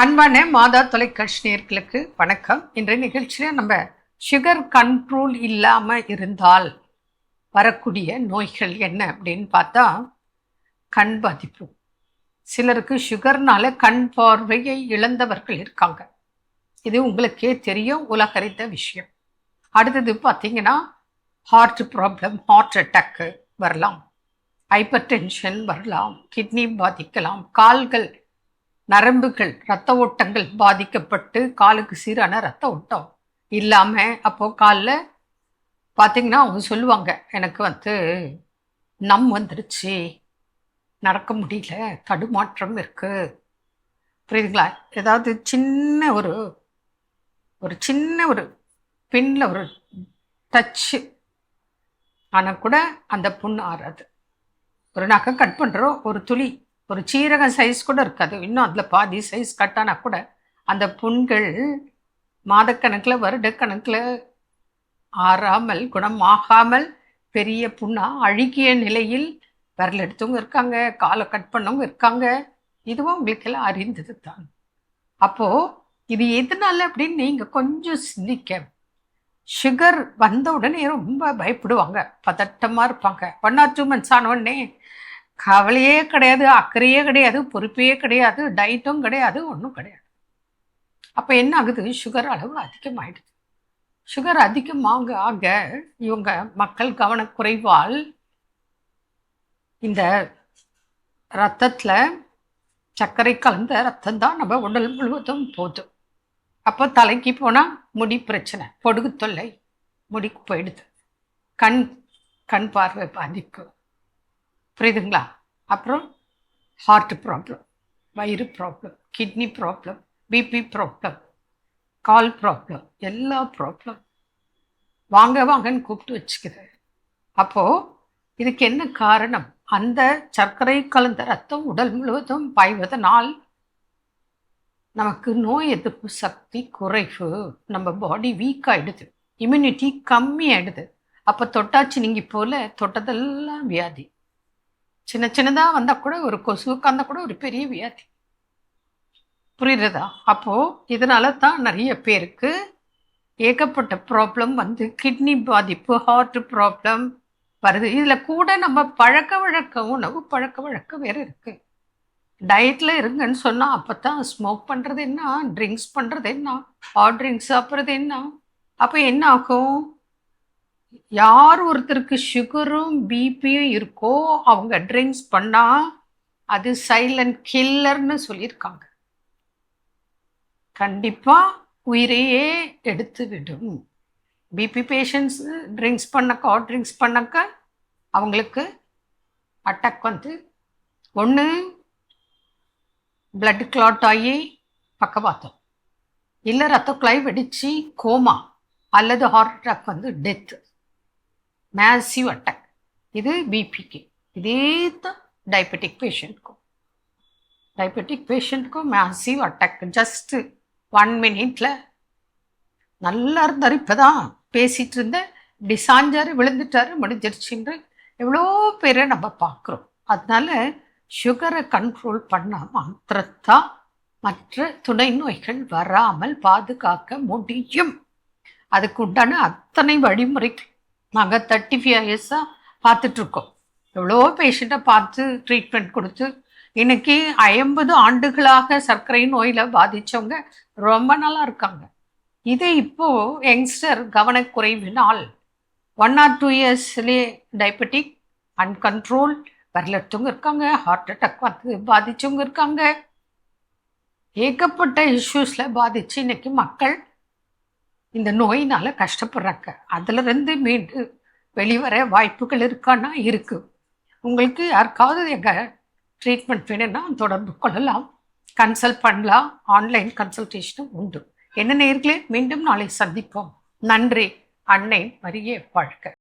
அன்பான மாதா தொலைக்காட்சி நேர்களுக்கு வணக்கம். இன்றைய நிகழ்ச்சியில் நம்ம சுகர் கண்ட்ரோல் இல்லாமல் இருந்தால் வரக்கூடிய நோய்கள் என்ன அப்படின்னு பார்த்தா கண் பாதிப்பு. சிலருக்கு சுகர்னால கண் பார்வையை இழந்தவர்கள் இருக்காங்க. இது உங்களுக்கே தெரியும் உலகறிந்த விஷயம். அடுத்தது பார்த்தீங்கன்னா ஹார்ட் ப்ராப்ளம் ஹார்ட் அட்டாக்கு வரலாம். ஹைப்பர் டென்ஷன் வரலாம் கிட்னி பாதிக்கலாம் கால்கள் நரம்புகள் இரத்த ஓட்டங்கள் பாதிக்கப்பட்டு காலுக்கு சீரான இரத்த ஓட்டம் இல்லாமல் அப்போது காலில் பார்த்திங்கன்னா அவங்க சொல்லுவாங்க எனக்கு வந்து நம் வந்துருச்சு. நடக்க முடியல. தடுமாற்றம் இருக்குது புரியுதுங்களா? ஏதாவது சின்ன ஒரு ஒரு சின்ன ஒரு பின்னில் ஒரு டச்சு ஆனால் கூட அந்த புண்ணு ஆறாது. ஒரு நகை கட் பண்ணுறோம் ஒரு துளி ஒரு சீரகம் சைஸ் கூட இருக்காது. இன்னும் அதில் பாதி சைஸ் கட்டானா கூட அந்த புண்கள் மாதக்கணக்கில் வருடக்கணக்கில் ஆறாமல் குணமாகாமல் பெரிய புண்ணாக அழுகிய நிலையில் விரல் எடுத்தவங்க இருக்காங்க காலை கட் பண்ணவங்க இருக்காங்க. இதுவும் உங்களுக்கு எல்லாம் அறிந்தது தான். அப்போது இது எதனால அப்படின்னு நீங்கள் கொஞ்சம் சிந்திக்க. சுகர் வந்த உடனே ரொம்ப பயப்படுவாங்க. பதட்டமாக இருப்பாங்க. ஒன் ஆர் டூ மந்த்ஸ் ஆன உடனே கவலையே கிடையாது அக்கறையே கிடையாது பொறுப்பே கிடையாது டயட்டும் கிடையாது ஒன்றும் கிடையாது. அப்போ என்ன ஆகுது? சுகர் அளவு அதிகமாகிடுது சுகர் அதிகமாக ஆக இவங்க மக்கள் கவனக்குறைவால் இந்த ரத்தத்தில் சர்க்கரை கலந்த ரத்தம் தான் நம்ம உடல் முழுவதும் போதும் அப்போ தலைக்கு போனால் முடி பிரச்சனை பொடுகு தொல்லை முடிக்கு போயிடுது. கண் கண் பார்வை பாதிப்பு. புரியுதுங்களா? அப்புறம் ஹார்ட் ப்ராப்ளம் வயிறு problem kidney problem BP problem கால் ப்ராப்ளம் எல்லா ப்ராப்ளம் வாங்க வாங்கன்னு கூப்பிட்டு வச்சுக்குது. அப்போது இதுக்கு என்ன காரணம்? அந்த சர்க்கரை கலந்த ரத்தம் உடல் முழுவதும் பாய்வதனால் நமக்கு நோய் எதிர்ப்பு சக்தி குறைவு. நம்ம பாடி வீக் ஆகிடுது இம்யூனிட்டி கம்மி ஆகிடுது அப்போ தொட்டாச்சு நீங்கள் போல தொட்டதெல்லாம் வியாதி. சின்ன சின்னதாக வந்தால் கூட ஒரு கொசு உட்காந்தா கூட ஒரு பெரிய வியாதி. புரியுறதா? அப்போது இதனால தான் நிறைய பேருக்கு ஏகப்பட்ட ப்ராப்ளம் வந்து கிட்னி பாதிப்பு ஹார்ட் ப்ராப்ளம் வருது. இதில் கூட நம்ம பழக்க வழக்க உணவு பழக்க வழக்கம் வேறு இருக்குது டயட்டில் இருங்கன்னு சொன்னால் அப்போ தான் ஸ்மோக் பண்ணுறது என்ன? ட்ரிங்க்ஸ் பண்ணுறது என்ன? ஹாட் ட்ரிங்க்ஸ் சாப்பிட்றது என்ன? அப்போ என்ன ஆகும்? யார் ஒருத்தருக்கு சுகரும் பிபியும் இருக்கோ அவங்க ட்ரிங்க்ஸ் பண்ணால் அது சைலண்ட் கில்லர்னு சொல்லியிருக்காங்க. கண்டிப்பாக உயிரையே எடுத்து விடும். பிபி பேஷண்ட்ஸ் ட்ரிங்க்ஸ் பண்ணக்க ஹாட் ட்ரிங்க்ஸ் பண்ணக்க அவங்களுக்கு அட்டாக் வந்து ஒன்று பிளட் கிளாட் ஆகி பக்கவாத்தம் இல்லை ரத்த குழாய் வெடித்து கோமா அல்லது ஹார்ட் அட்டாக் வந்து டெத்து மேசிவ் அட்டாக் இது பிபிக்கு இதே தான் டயபெட்டிக் பேஷண்ட்க்கும் டயபெட்டிக் பேஷண்ட்க்கும் மேசிவ் அட்டாக் ஜஸ்ட்டு ஒன் மினிட்ல நல்லா இருந்தார். இப்போ தான் பேசிகிட்டு இருந்தேன் இப்படி சாஞ்சாரு விழுந்துட்டாரு. முடிஞ்சிருச்சுன்று எவ்வளோ பேரை நம்ம பார்க்குறோம். அதனால சுகரை கண்ட்ரோல் பண்ணால் மாத்திரத்தான் மற்ற துணை நோய்கள் வராமல் பாதுகாக்க முடியும். அதுக்கு உண்டான அத்தனை வழிமுறைகள் நாங்கள் தேர்ட்டி ஃபைவ் இயர்ஸாக பார்த்துட்ருக்கோம் எவ்வளோ பேஷண்ட்டை பார்த்து ட்ரீட்மெண்ட் கொடுத்து இன்னைக்கு ஐம்பது ஆண்டுகளாக சர்க்கரை நோயில் பாதித்தவங்க ரொம்ப நல்லா இருக்காங்க. இது இப்போது யங்ஸ்டர் கவனக்குறைவினால் ஒன் ஆர் டூ இயர்ஸ்லேயே டயபெட்டிக் அன்கண்ட்ரோல் வரலத்தவங்க இருக்காங்க ஹார்ட் அட்டாக் வந்து பாதித்தவங்க இருக்காங்க. ஏகப்பட்ட இஷ்யூஸில் பாதித்து இன்றைக்கி மக்கள் இந்த நோயினால் கஷ்டப்படுறாங்க அதிலிருந்து மீண்டு வெளிவர வாய்ப்புகள் இருக்கான்னா இருக்குது உங்களுக்கு யாருக்காவது எங்கள் ட்ரீட்மெண்ட் வேணும்னா தொடர்பு கொள்ளலாம். கன்சல்ட் பண்ணலாம். ஆன்லைன் கன்சல்டேஷனும் உண்டு. என்ன நேர்களே? மீண்டும் நாளை சந்திப்போம். நன்றி. அன்னை மரிய வாழ்க்கை